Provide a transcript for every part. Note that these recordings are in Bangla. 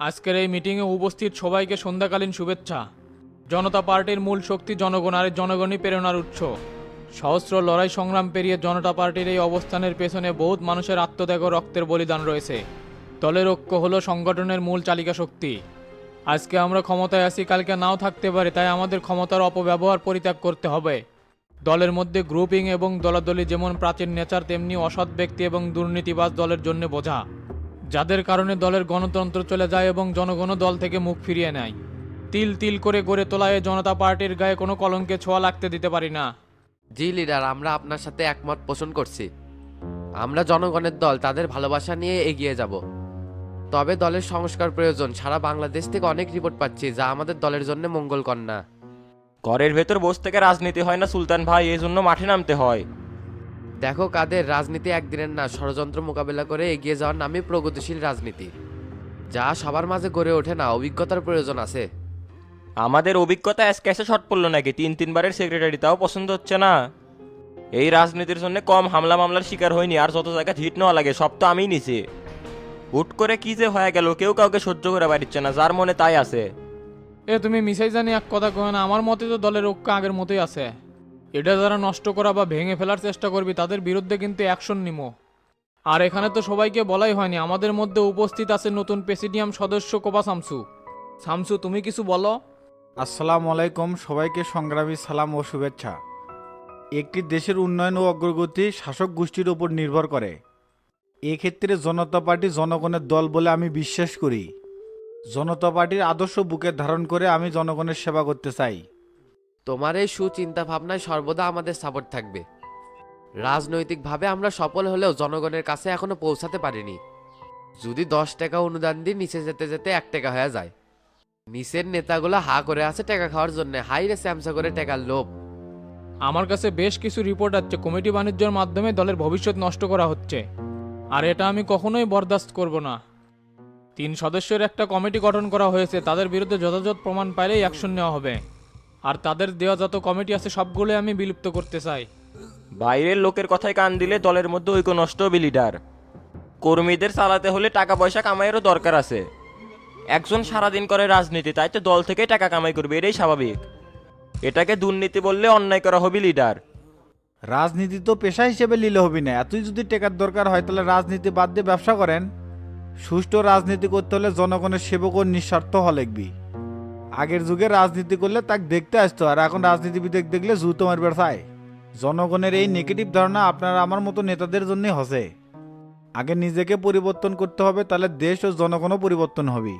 আজকের এই মিটিংয়ে উপস্থিত সবাইকে সন্ধ্যাকালীন শুভেচ্ছা। জনতা পার্টির মূল শক্তি জনগণ আর জনগণই প্রেরণার উৎস। সহস্র লড়াই সংগ্রাম পেরিয়ে জনতা পার্টির এই অবস্থানের পেছনে বহুত মানুষের আত্মত্যাগ রক্তের বলিদান রয়েছে। দলের ঐক্য হলো সংগঠনের মূল চালিকা শক্তি। আজকে আমরা ক্ষমতায় আছি, কালকে নাও থাকতে পারে, তাই আমাদের ক্ষমতার অপব্যবহার পরিত্যাগ করতে হবে। দলের মধ্যে গ্রুপিং এবং দলাদলি যেমন প্রাচীন নেচার, তেমনি অসৎ ব্যক্তি এবং দুর্নীতিবাজ দলের জন্য বোঝা। যাদের কারণে দলের গণতন্ত্র চলে যায় এবং জনগণও দল থেকে মুখ ফিরিয়ে নেয়। তিল তিল করে গড়ে তোলা এই জনতা পার্টির গায়ে কোনো কলঙ্কে ছোঁয়া লাগতে দিতে পারি না। জি লিডার আমরা আপনার সাথে একমত পোষণ করছি। আমরা জনগণের দল তাদের ভালোবাসা নিয়ে এগিয়ে যাব। তবে দলের সংস্কার প্রয়োজন সারা বাংলাদেশ থেকে অনেক রিপোর্ট পাচ্ছি যা আমাদের দলের জন্য মঙ্গলকর না ঘরের ভেতর বসে থেকে রাজনীতি হয় না সুলতান ভাই এই জন্য মাঠে নামতে হয়। দেখো কাদের রাজনীতি একদিনের না ষড়যন্ত্র মোকাবেলা করে এগিয়ে যাওয়ার নামই প্রগতিশীল রাজনীতি। যা সবার মাঝে গড়ে ওঠে না অভিজ্ঞতার প্রয়োজন আছে। আমাদের অভিজ্ঞতা আজকে এসে শর্ট পড়ল নাকি? তিন তিনবারের সেক্রেটারি তাও পছন্দ হচ্ছে না। এই রাজনীতির জন্য কম হামলা মামলার শিকার হয়নি আর যত জায়গা হিট নেওয়া লাগে সব তো আমিই নিছি। হুট করে কি যে হয়ে গেল কেউ কাউকে সহ্য করে পারছে না যার মনে তাই আছে। এ তুমি মিসাই জানি এক কথা কয় না আমার মতে তো দলের ঐক্য আগের মতোই আছে। এটা যারা নষ্ট করা বা ভেঙে ফেলার চেষ্টা করবি, তাদের বিরুদ্ধে কিন্তু অ্যাকশন নিমো। আর এখানে তো সবাইকে বলাই হয়নি, আমাদের মধ্যে উপস্থিত আছে নতুন প্রেসিডিয়াম সদস্য কোপা শামসু শামসু তুমি কিছু বলো? আসসালামু আলাইকুম, সবাইকে সংগ্রামী সালাম ও শুভেচ্ছা। একটি দেশের উন্নয়ন ও অগ্রগতি শাসক গোষ্ঠীর উপর নির্ভর করে। এক্ষেত্রে জনতা পার্টি জনগণের দল বলে আমি বিশ্বাস করি। জনতা পার্টির আদর্শ বুকে ধারণ করে আমি জনগণের সেবা করতে চাই। তোমার এই সুচিন্তা ভাবনায় সর্বদা আমাদের সাপোর্ট থাকবে। রাজনৈতিকভাবে আমরা সফল হলেও জনগণের কাছে এখনও পৌঁছাতে পারিনি। যদি দশ টাকা অনুদান দিয়ে নিচে যেতে যেতে এক টাকা হয়ে যায়। নিচের নেতাগুলো হা করে আছে টাকা খাওয়ার জন্য। হাই রে স্যামসা করে টাকার লোভ। আমার কাছে বেশ কিছু রিপোর্ট আছে। কমিটি বাণিজ্যের মাধ্যমে দলের ভবিষ্যৎ নষ্ট করা হচ্ছে। আর এটা আমি কখনোই বরদাস্ত করব না। তিন সদস্যের একটা কমিটি গঠন করা হয়েছে। তাদের বিরুদ্ধে যথাযথ প্রমাণ পাইলেই অ্যাকশন নেওয়া হবে। আর তাদের দেওয়া যত কমিটি আছে সবগুলো আমি বিলুপ্ত করতে চাই। বাইরের লোকের কথায় কান দিলে দলের মধ্যে ঐক্য নষ্ট হবে লিডার। কর্মীদের চালাতে হলে টাকা পয়সা কামাইয়েরও দরকার আছে। একজন সারাদিন করে রাজনীতি তাই তো দল থেকেই টাকা কামাই করবে এটাই স্বাভাবিক। এটাকে দুর্নীতি বললে অন্যায় করা হবে লিডার। রাজনীতি তো পেশা হিসেবে নিলে হবি না। এতই যদি টেকার দরকার হয় তাহলে রাজনীতি বাদ দিয়ে ব্যবসা করেন। সুষ্ঠু রাজনীতি করতে হলে জনগণের সেবক ও নিঃস্বার্থ হওয়া লাগবি। আগের যুগে রাজনীতি করলে তাকে দেখতে আসতো, আর এখন রাজনীতিবিদ দেখলে জুতো মারবে চায়। জনগণের এই নেগেটিভ ধারণা আপনারা আমার মতো নেতাদের জন্যই হসে। আগে নিজেকে পরিবর্তন করতে হবে, তাহলে দেশ ও জনগণও পরিবর্তন হবে।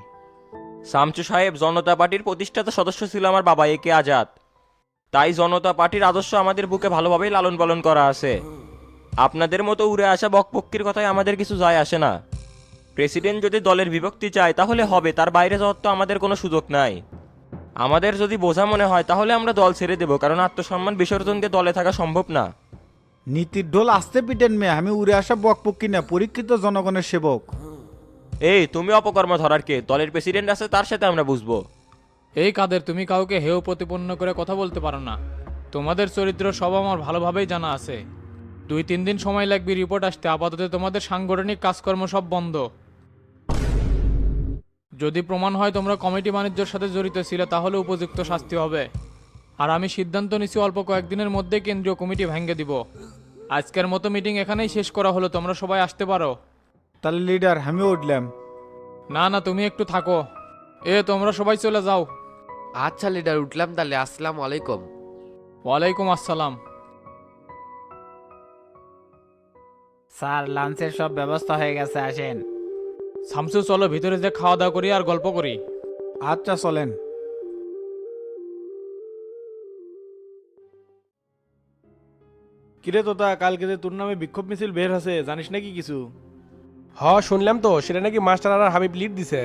শামচু সাহেব, জনতা পার্টির প্রতিষ্ঠাতা সদস্য ছিল আমার বাবা, এ কে আজাদ। তাই জনতা পার্টির আদর্শ আমাদের বুকে ভালোভাবেই লালন পালন করা আছে। আপনাদের মতো উড়ে আসা বকপক্ষির কথায় আমাদের কিছু যায় আসে না। প্রেসিডেন্ট যদি দলের বিভক্তি চায় তাহলে হবে। তার বাইরে যাওয়ার তো আমাদের কোনো সুযোগ নাই। আমাদের যদি বোঝা মনে হয় তাহলে আমরা দল ছেড়ে দেবো কারণ আত্মসম্মান বিসর্জন দিয়ে দলে থাকা সম্ভব না। নীতির ঢোল আসতে পিটেন মেয়ে আমি উড়ে আসা বকপক্ষী না পরীক্ষিত জনগণের সেবক। এই তুমি অপকর্ম ধরার কে? দলের প্রেসিডেন্ট আছে তার সাথে আমরা বুঝব। এই কাদের তুমি কাউকে হেয় প্রতিপন্ন করে কথা বলতে পারো না। তোমাদের চরিত্র সব আমার ভালোভাবেই জানা আছে। দুই তিন দিন সময় লাগবে রিপোর্ট আসতে আপাতত তোমাদের সাংগঠনিক কাজকর্ম সব বন্ধ। যদি প্রমাণ হয় তোমরা কমিটি বাণিজ্যের সাথে জড়িত ছিলে তাহলে উপযুক্ত শাস্তি হবে। আর আমি সিদ্ধান্ত নিছি অল্প কয়েকদিনের মধ্যে কেন্দ্রীয় কমিটি ভেঙে দিব। আজকের মতো মিটিং এখানেই শেষ করা হলো তোমরা সবাই আসতে পারো। তাহলে লিডার আমিও উঠলাম। না না তুমি একটু থাকো। এ তোমরা সবাই চলে যাও। আচ্ছা লিডার উঠলাম তাহলে। আসসালামু আলাইকুম। ওয়ালাইকুম আসসালাম। স্যার লাঞ্চের সব ব্যবস্থা হয়ে গেছে আসেন। শামসু চলো ভিতরে যে খাওয়া দাওয়া করি আর গল্প করি। আচ্ছা চলেন। কিরে তোতা কালকে যে তোর নামে বিক্ষোভ মিছিল বের হয়েছে জানিস নাকি কিছু? হ শুনলাম তো সেটা নাকি মাস্টার আর হাবিব লিড দিছে।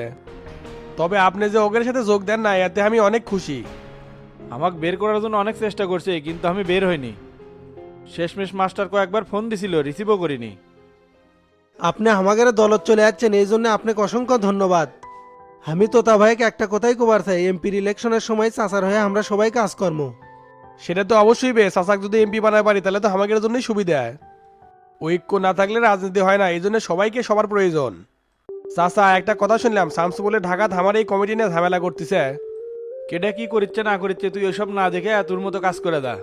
তবে আপনি যে ওগের সাথে যোগ দেন না এতে আমি অনেক খুশি। আমাকে বের করার জন্য অনেক চেষ্টা করছে কিন্তু আমি বের হইনি। শেষমেশ মাস্টার কয়েকবার ফোন দিছিল রিসিভও করিনি। আপনি আমাদের দলত চলে যাচ্ছেন এই জন্য আপনাকে অসংখ্য ধন্যবাদ। আমি তোতা ভাইকে একটা কথাই কবার চাই এমপির ইলেকশনের সময় চাচার হয়ে আমরা সবাই কাজকর্ম সেটা তো অবশ্যই বে চাচাক যদি এমপি বানায় পারি তাহলে তো আমাদের জন্যই সুবিধা। ঐক্য না থাকলে রাজনীতি হয় না এই জন্য সবাইকে সবার প্রয়োজন। চাচা একটা কথা শুনলাম শামসু বলে ঢাকা ধামার এই কমিটি নিয়ে ঝামেলা করতেছে। কেটা কি করিচ্ছে না করিচ্ছে তুই ওইসব না দেখে তোর মতো কাজ করে দা।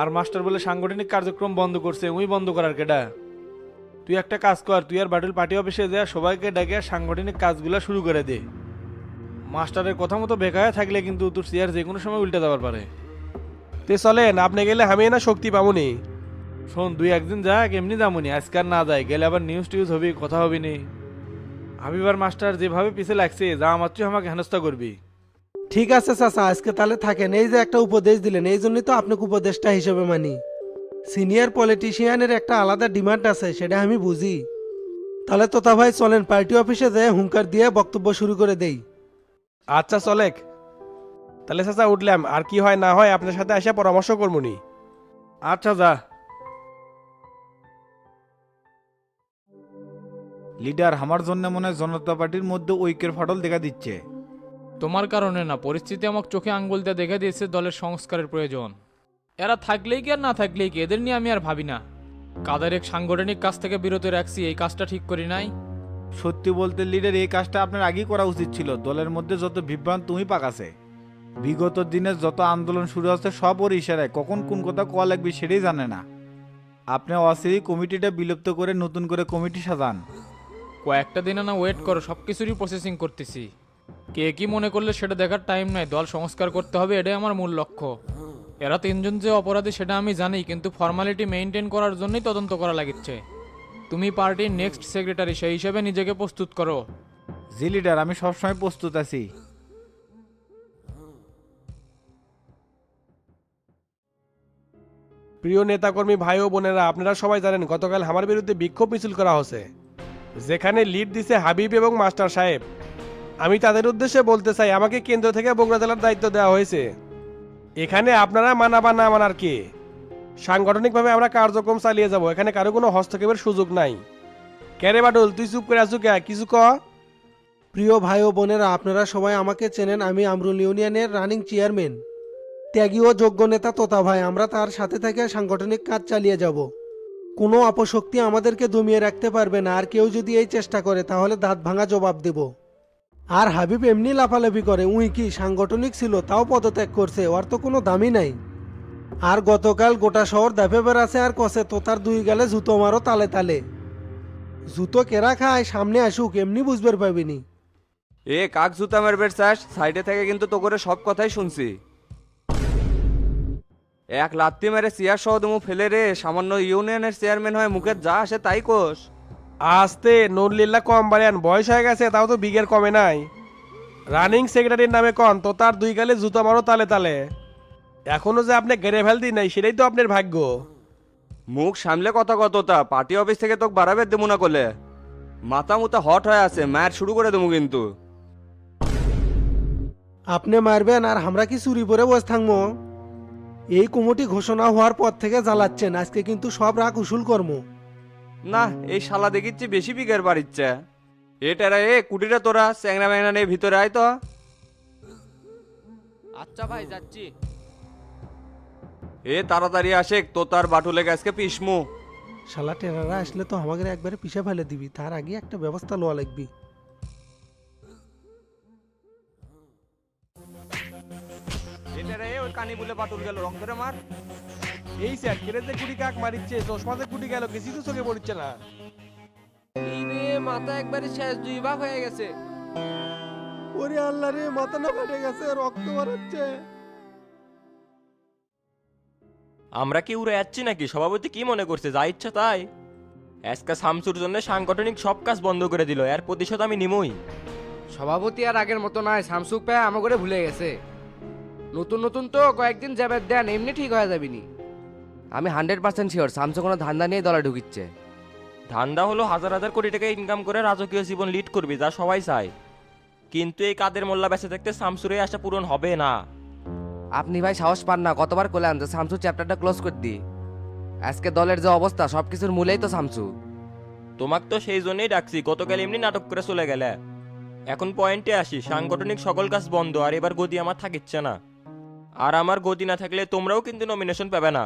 আর মাস্টার বলে সাংগঠনিক কার্যক্রম বন্ধ করছে উই বন্ধ করার কেডা? তুই একটা কাজ কর তুই আর বাটুল পার্টি অফিসে যা সবাইকে ডেকে সাংগঠনিক কাজগুলো শুরু করে দে। মাস্টারের কথা মতো বেকায় থাকলে কিন্তু তোর চেয়ার যে কোনো সময় উল্টে যাবার পারে। তে চলেন আপনি গেলে আমি না শক্তি পাবনি শোন দুই একদিন যাক এমনি যামুনি আজকাল না যায় গেলে আবার নিউজ টিউজ হবি কথা হবি নি হাবিবার মাস্টার যেভাবে পিছে লাগছে যা আমার তুই আমাকে হেনস্থা করবি। ঠিক আছে চাচা আজকে তাহলে থাকেন এই যে একটা উপদেশ দিলেন এই জন্যই তো আপনাকে উপদেশটা হিসেবে মানি। সিনিয়র পলিটিশিয়ানের একটা আলাদা ডিমান্ড আছে সেটা আমি বুঝি। তাহলে তোতা ভাই চলেন পার্টি অফিসে যেয়ে হুঙ্কার দিয়ে বক্তব্য শুরু করে দেই। আচ্ছা চলেক। তাহলে চাচা উঠলাম। আর কি হয় না হয় আপনার সাথে এসে পরামর্শ করবনি আচ্ছা যা। লিডার আমার জন্য মনে হয় জনতা পার্টির মধ্যে ঐক্যের ফাটল দেখা দিচ্ছে। তোমার কারণে না পরিস্থিতি আমাকে চোখে আঙ্গুল দিয়ে দেখে দিয়েছে দলের সংস্কারের প্রয়োজন। এরা থাকলেই কি আর না থাকলেই কি? এদের নিয়ে আমি আর ভাবি না। কাদের এক সাংগঠনিক কাজ থেকে বিরত রাখছি এই কাজটা ঠিক করি নাই। সত্যি বলতে লিডার এই কাজটা আপনার আগেই করা উচিত ছিল। দলের মধ্যে যত বিভ্রান্ত তুমি পাকাছে বিগত দিনে যত আন্দোলন শুরু হচ্ছে সব ওর ইশারায়। কখন কোন কথা কল লাগবে সেটাই জানে না। আপনি অস্থির কমিটিটা বিলুপ্ত করে নতুন করে কমিটি সাজান। কয়েকটা দিনে না ওয়েট করো সব কিছুরই প্রসেসিং করতেছি। কে কি মনে করলে সেটা দেখার টাইম নাই। দল সংস্কার করতে হবে এটাই আমার মূল লক্ষ্য। এরা তিনজন যে অপরাধী সেটা আমি জানি কিন্তু ফর্মালিটি মেনটেন করার জন্যই তদন্ত করা লাগিচ্ছে। তুমি পার্টির নেক্সট সেক্রেটারি সেই হিসেবে নিজেকে প্রস্তুত করো। জি লিডার আমি সবসময় প্রস্তুত আছি। প্রিয় নেতাকর্মী ভাই ও বোনেরা আপনারা সবাই জানেন গতকাল আমার বিরুদ্ধে বিক্ষোভ মিছিল করা হয়েছে যেখানে লিড দিছে হাবিব এবং মাস্টার সাহেব। আমি তাদের উদ্দেশ্যে বলতে চাই আমাকে কেন্দ্র থেকে বগুড়া জেলার দায়িত্ব দেওয়া হয়েছে। এখানে আপনারা মানা বা না মানার কি? সাংগঠনিকভাবে আমরা কার্যক্রম চালিয়ে যাব, এখানে কারও কোনো হস্তক্ষেপের সুযোগ নাই। ক্যারে বাডুল তুই চুপ করে আসু কে? কিছু ক? প্রিয় ভাই ও বোনেরা, আপনারা সবাই আমাকে চেনেন, আমি আমরুল ইউনিয়নের রানিং চেয়ারম্যান। ত্যাগী ও যোগ্য নেতা তোতা ভাই, আমরা তার সাথে থেকে সাংগঠনিক কাজ চালিয়ে যাব। কোনো অপশক্তি আমাদেরকে দমিয়ে রাখতে পারবে না, আর কেউ যদি এই চেষ্টা করে, তাহলে দাঁত ভাঙা জবাব দেব। আর হাবিব এমনি লাফালাফি করে, উই কি সাংগঠনিক ছিল, তাও পদত্যাগ করছে, ওর তো কোনো দামই নাই। আর গতকাল গোটা শহর দাফে বেড়াছে আর কষে তোতার দুই গালে জুতো মারো তালে তালে। জুতো কেরা খায়, সামনে আসুক, এমনি বুঝবার পাবিনি এ, কাক জুতা মারবে চাস? সাইডে থেকে কিন্তু তো করে সব কথাই শুনছি। এক লাত্তি মেরে চেয়ার সহ তুমি ফেলে রে, সামান্য ইউনিয়নের চেয়ারম্যান হয় মুখের যা আসে তাই কোষ আসতে নলিল্লা কম বাড়িয়ান বয়স হয়ে গেছে তাও তো বিগের কমে নাই। রানিং সেক্রেটারির নামে কন তো তার দুই গালে জুতো মারো তালে তালে। এখনও যে আপনি গেড়ে ফেলতি নাই সেটাই তো আপনার ভাগ্য। মুখ সামলে কথা কত তা পার্টি অফিস থেকে তোকে বাড়াবে দেবো না করলে। মাথা মুতা হট হয়ে আছে ম্যাচ শুরু করে দেবো কিন্তু। আপনি মারবেন আর আমরা কি চুরি করে বসে থাকব? এই কুমোটি ঘোষণা হওয়ার পর থেকে জ্বালাচ্ছেন আজকে কিন্তু সব রাগ উসুল কর্ম না এই শালা দেখিচ্ছি বেশি বিঘের বাড়িচ্ছে এটারা এ কুটিরা তোরা চ্যাংরা ম্যাংরা নিয়ে ভিতরে আয় তো। আচ্ছা ভাই যাচ্ছি। এ তাড়াতাড়ি আসে তো তার বাটুলে গাছকে পিসমু। শালা টেরারা আসলে তো আমাদের একবারে পিছে ফেলে দিবি তার আগে একটা ব্যবস্থা লওয়া লাগবি। এটারা ওই কানি বলে বাটুল গেল রং ধরে মার। এই স্যার কেড়ে যে কুটি কাক মারিচ্ছে চশমাতে কুটি গেল কিছু তো চোখে পড়ছে না। মাথা একবারে শেষ দুই ভাগ হয়ে গেছে। ওরে আল্লাহ রে মাথা না ফাটে গেছে রক্ত বেরোচ্ছে আমরা কি উড়ে যাচ্ছি নাকি? সভাপতি কি মনে করছে? যা ইচ্ছা তাই। আজকে শামসুর জন্য সাংগঠনিক সব কাজ বন্ধ করে দিল এর প্রতিশোধ আমি নিমই। সভাপতি আর আগের মতো নয় স্যামসুং পে আমাকে ভুলে গেছে। নতুন নতুন তো কয়েকদিন যাবে দেন এমনি ঠিক হয়ে যাবিনি। আমি হান্ড্রেড পার্সেন্ট শিওর স্যামসুং কোনো ধান্দা নিয়ে দলে ঢুকিচ্ছে। ধান্দা হলো হাজার হাজার কোটি টাকা ইনকাম করে রাজকীয় জীবন লিড করবি যা সবাই চায়। কিন্তু এই কাদের মোল্লা বেঁচে থাকতে শামসুরে আশা পূরণ হবে না। আপনি ভাই সাহস পান না কতবার করলেন যে শামসু চ্যাপ্টারটা ক্লোজ করে দি। আজকে দলের যে অবস্থা সব কিছুর মূলেই তো শামসু তোমাক তো সেই জন্যই ডাকছি গতকাল এমনি নাটক করে চলে গেলে। এখন পয়েন্টে আসি সাংগঠনিক সকল কাজ বন্ধ আর এবার গদি আমার থাকিচ্ছে না। আর আমার গদি না থাকলে তোমরাও কিন্তু নমিনেশন পাবে না।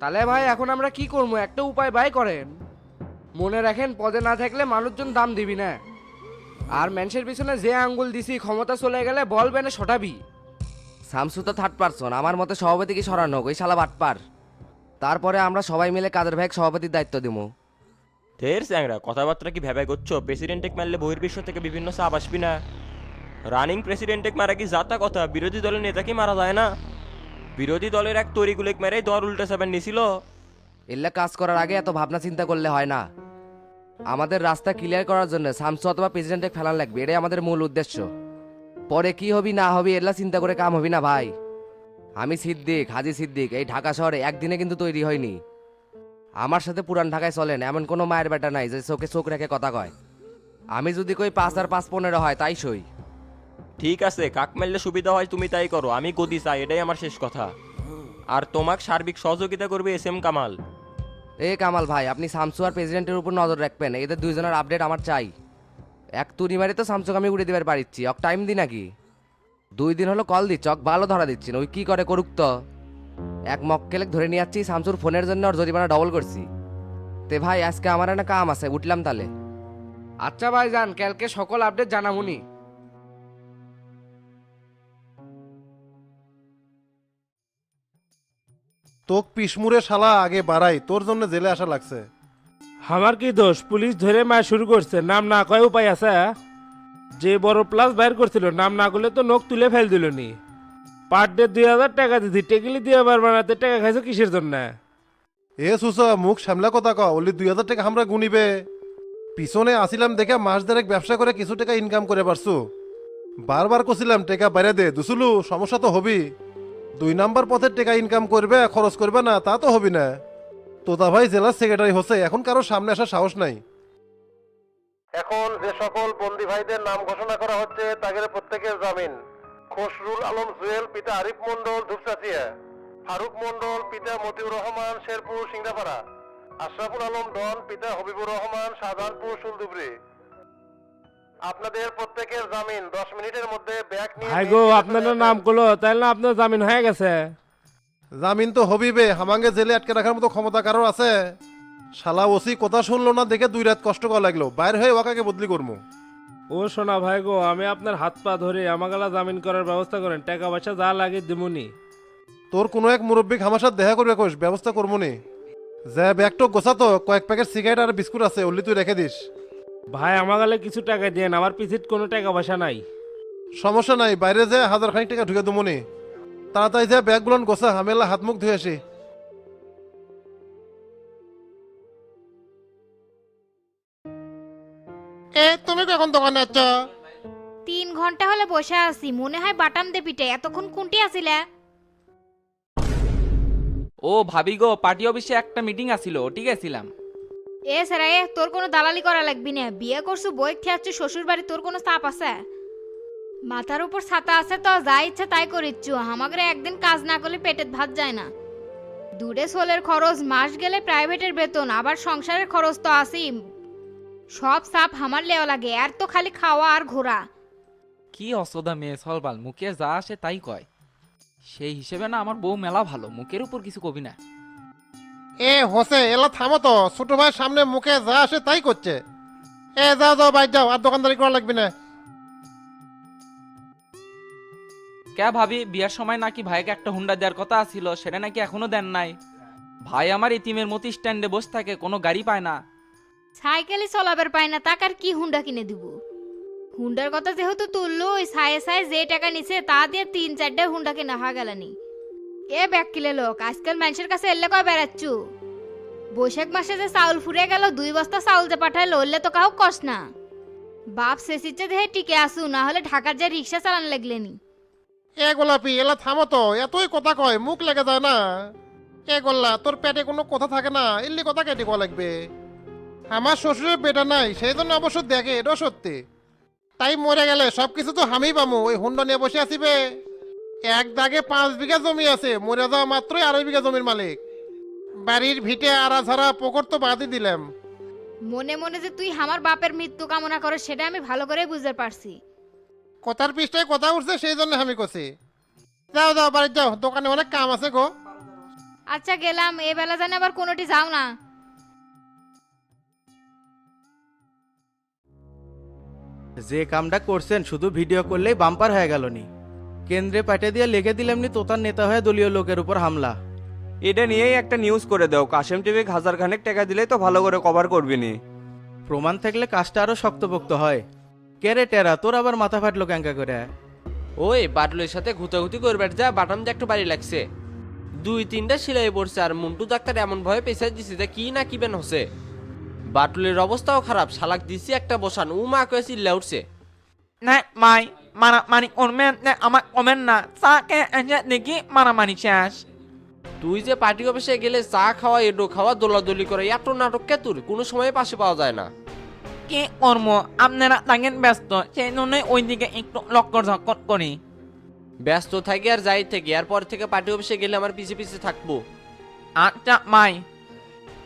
তাহলে ভাই এখন আমরা কি করব? একটা উপায় বাই করেন। মনে রাখেন পদে না থাকলে মানুষজন দাম দিবি না। আর মানুষের পিছনে যে আঙ্গুল দিছি ক্ষমতা চলে গেলে বল বেনে সটাবি শামসু তো থার্ড পারসন আমার মতে সভাপতি কি সরানো হোক, ওই শালা বাটপার। তারপরে আমরা সবাই মিলে কাদের ভাই সভাপতির দায়িত্ব দিব ধের স্যাংরা কথাবার্তা কি ভেবে করছ? প্রেসিডেন্টেক মারলে বহির্বিশ্ব থেকে বিভিন্ন চাপ আসবি না। রানিং প্রেসিডেন্টেক মারা কি যাতা কথা? বিরোধী দলের নেতা কি মারা যায় না? বিরোধী দলের এক তরিগুলেক মেরেই দর উল্টে সেভেন নিছিল। এল্লা কাজ করার আগে এত ভাবনা চিন্তা করলে হয় না। আমাদের রাস্তা ক্লিয়ার করার জন্য শামসু অথবা প্রেসিডেন্টে ফেলান লাগবে, এটাই আমাদের মূল উদ্দেশ্য। পরে কি হবি না হবি এল্লা চিন্তা করে কাম হবি না ভাই। আমি সিদ্দিক, হাজি সিদ্দিক, এই ঢাকা শহরে একদিনে কিন্তু তৈরি হয়নি। আমার সাথে পুরান ঢাকায় চলেন, এমন কোনো মায়ের বেটা নাই যে চোখে চোখ রেখে কথা কয়। আমি যদি কই পাঁচ আর পাঁচ পনেরো হয়, তাই সই। ঠিক আছে কাক মারলে সুবিধা হয় তুমি তাই করো আমি গদি চাই এটাই আমার শেষ কথা। আর তোমাক সার্বিক সহযোগিতা করবে S M Kamal. A Kamal ভাই আপনি শামসু আর প্রেসিডেন্টের উপর নজর রাখবেন এদের দুইজনের আপডেট আমার চাই। এক তুরি মারি তো শামসুকে আমি উড়ে দিবার পারিচ্ছি অক টাইম দি নাকি? দুই দিন হলো কল দিচ্ছ অক ভালো ধরা দিচ্ছি না ওই কি করে করুক তো? এক মক্কেলেক ধরে নিয়ে যাচ্ছি শামসুর ফোনের জন্য ওর জরিমানা ডবল করছি। তে ভাই আজকে আমার একটা কাম আছে উঠলাম তাহলে আচ্ছা ভাই যান কালকে সকল আপডেট জানামুনি। তোক পিসমুরে শালা আগে বাড়াই তোর জন্য জেলে আসা লাগছে। আমার কি দোষ? পুলিশ ধরে মার শুরু করছে নাম না কয় উপায় আছে? যে বড় প্লাস বাইর করছিল নাম না করলে তো নখ তুলে ফেল দিল নি। পার ডে দুই হাজার টাকা দিছি টেকিলি দিয়ে আবার বানাতে টাকা খাইছো কিসের জন্য? এ সুসা মুখ সামলা কথা ক ওলি দুই হাজার টাকা আমরা গুনিবে। পিছনে আসিলাম দেখে মাস দেড়েক ব্যবসা করে কিছু টাকা ইনকাম করে পারছু। বারবার কছিলাম টাকা বাইরে দে দুসুলু সমস্যা তো হবি দুই নাম্বার পথের টাকা ইনকাম করবে, খরচ করবে না, তা তো হবি না। তোতা ভাই জেলার সেক্রেটারি হচ্ছে, এখন কারও সামনে আসার সাহস নাই। এখন যে সকল বন্দি ভাইদের নাম ঘোষণা করা হচ্ছে, তাদের প্রত্যেকের জামিন। খসরুল আলম জুয়েল, পিতা আরিফ মন্ডল ধূপচাচিয়া ফারুক মন্ডল পিতা মতিউর রহমান, শেরপুর, সিংড়াপাড়া। আশরাফুল আলম ডন, পিতা হবিবুর রহমান, শাহজাহানপুর, সুলদুবরি। আপনাদের প্রত্যেকের জামিন দশ মিনিটের মধ্যে ব্যাগ নিয়ে ভাই গো আপনার নাম করল তাহলে না আপনার জামিন হয়ে গেছে। জামিন তো হবিবে হামাঙ্গে জেলে আটকে রাখার মতো ক্ষমতা কারোর আছে? শালা ওসি কথা শুনলো না দেখে দুই রাত কষ্ট করা লাগল। বাইর হয়ে ওয়াকাকে বদলি করব ও শোনা ভাই গো আমি আপনার হাত পা ধরে আমাগালা জামিন করার ব্যবস্থা করেন টাকা পয়সা যা লাগে দিমুনি। তোর কোনো এক মুরব্বী আমার সাথে দেখা করবে কোষ ব্যবস্থা করব নি যে ব্যাগটো গোছাতো কয়েক প্যাকেট সিগারেট আর বিস্কুট আছে ওলি তুই রেখে দিস। ভাই আমাগালে কিছু টাকা দেন আমার পিছিত কোনো টাকা পয়সা নাই। সমস্যা নাই বাইরে যে হাজার খানিক টাকা ঢুকে দেবো নি। তাড়াতাড়ি যে ব্যাগগুলো গোছা হামেলা হাত মুখ ধুয়ে আসি। এ তুমি কখন দোকানে আছো? তিন ঘণ্টা হলে বসে আছি মনে হয় বাটাম দে পিঠে এতক্ষণ কোনটি আছিলে ও ভাবি গো পার্টি অফিসে একটা মিটিং আছিল ঠিক আছিলাম এ সেরাই তোর কোনো দালালি করা লাগবি না। বিয়ে করছু, বই খেয়াচ্ছু শ্বশুর বাড়ি তোর কোনো চাপ আছে? মাথার উপর ছাতা আছে তো, যা ইচ্ছা তাই করিচ্ছু। আমাকে একদিন কাজ না করলে পেটের ভাত যায় না। দূরে সোলের খরচ, মাস গেলে প্রাইভেটের বেতন, আবার সংসারের খরচ তো আছেই। সব সাপ হামার লেওয়া লাগে আর তো খালি খাওয়া আর ঘোরা। কি অসদা মেয়ে সলবাল, মুখে যা আসে তাই কয়। সেই হিসেবে না আমার বউ মেলা ভালো, মুখের উপর কিছু কবি না। এ হোসে এলা থামো তো। ছোট ভাইয়ের সামনে মুখে যা আসে তাই করছে। এ যাও যাও বাইর যাও আর দোকানদারি করা লাগবে না। কে ভাবি বিয়ার সময় নাকি ভাইকে একটা হুন্ডা দেওয়ার কথা ছিল সেটা নাকি এখনও দেন নাই? ভাই আমার ইতিমের মতো স্ট্যান্ডে বসে থাকে কোনো গাড়ি পায় না। সাইকেলই চলাবার পায় না তাকার কি হুন্ডা কিনে দিব? হুন্ডার কথা যেহেতু তুললো ওই সায়ে সায়ে যে টাকা নিছে তা দিয়ে তিন চারটে হুন্ডা কিনা হওয়া গেলানি এ ব্যাগ কিলে লোক, আজকাল মানুষের কাছে এলে কয় বেড়াচ্ছু? বৈশাখ মাসে যে চাউল ফুরে গেল, দুই বস্তা চাউল যে পাঠাইলো, ওরলে তো কাউ কষ না। বাপ শেষিচ্ছে দেহে টিকে আসু না হলে ঢাকার যে রিক্সা চালান লাগলেনি। এ গোলাপি, এলা থামো তো, এতই কথা কয়, মুখ লেগে যায় না। এ গোল্লা, তোর পেটে কোনো কথা থাকে না, এলি কথা কেটে কয়া লাগবে। আমার শ্বশুরের বেটা নাই, সেই জন্য অবশ্য দেখে এটাও সত্যি। তাই মরে গেলে সব কিছু তো আমি পামু, ওই হুন্ডা নিয়ে বসে আসিবে এক দাগে পাঁচ বিঘা জমি আছে মরে যাওয়া মাত্রই আড়াই বিঘা জমির মালিক। বাড়ির ভিটে আড়া ছাড়া পোকর তো বাদই দিলাম। মনে মনে যে তুই আমার বাপের মৃত্যু কামনা করে সেটা আমি ভালো করে বুঝতে পারছি। কথার পৃষ্ঠায় কথা উঠছে সেই জন্য আমি করছি যাও যাও বাড়ি যাও দোকানে অনেক কাম আছে গো। আচ্ছা গেলাম এ বেলা জানে আবার কোনোটি যাও না। যে কামটা করছেন শুধু ভিডিও করলেই বাম্পার হয়ে গেল নি কেন্দ্রে পাঠিয়ে দিয়ে লিখে দিলাম নি তোতার নেতা হয়ে দলীয় লোকের উপর হামলা। এটা নিয়েই একটা নিউজ করে দাও। কাশেম টিভি হাজার খানেক টাকা দিলেই তো ভালো করে কভার করবি নি। প্রমাণ থাকলে কাজটা আরও শক্তপোক্ত হয়। কে রে টেরা তোর আবার মাথা ফাটলো ক্যাঙ্কা করে? ওই বাটুলের সাথে ঘুতাঘুতি করবার যা বাটাম যে একটু বাড়ি লাগছে। দুই তিনটা সিলাই পড়ছে আর মুন্টু ডাক্তার এমন ভয়ে পেছাই দিছে যে কি না কিবেন হসে। বাটুলের অবস্থাও খারাপ শালাক দিছি একটা বসান উ মা কয়ে চিল্লা উঠছে। না মাই। মারামারি করবেন না আমার কমেন না চাকে এসে দেখি মারামারি শেষ তুই যে পার্টি অফিসে গেলে চা খাওয়া এডো খাওয়া দোলাদলি করে এত নাটক কে তোর? কোনো সময় পাশে পাওয়া যায় না। কি কর্ম? আপনারা থাকেন ব্যস্ত সেই জন্যই ওইদিকে একটু লক্কর ঝক্কর করি। ব্যস্ত থাকি আর যাই থেকে আর পর থেকে পার্টি অফিসে গেলে আমার পিছে পিছে থাকব। আচ্ছা মাই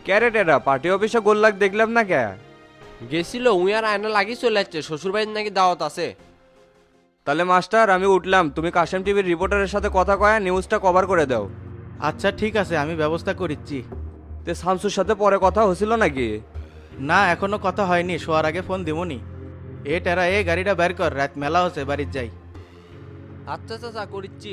ক্যারেটেরা পার্টি অফিসে গোল্লাক দেখলাম না কে? গেছিল উই আর আয়না লাগি চলে যাচ্ছে শ্বশুর বাড়ির নাকি দাওয়াত আছে। তাহলে মাস্টার আমি উঠলাম। তুমি কাশেম টিভির রিপোর্টারের সাথে কথা কয়া নিউজটা কভার করে দাও। আচ্ছা ঠিক আছে আমি ব্যবস্থা করিচ্ছি। তে শামসুর সাথে পরে কথা হয়েছিল নাকি? না এখনও কথা হয়নি শোয়ার আগে ফোন দিমনি। এ টেরা এ গাড়িটা বের কর রাত মেলা হচ্ছে বাড়ির যাই। আচ্ছা চাচা করিচ্ছি।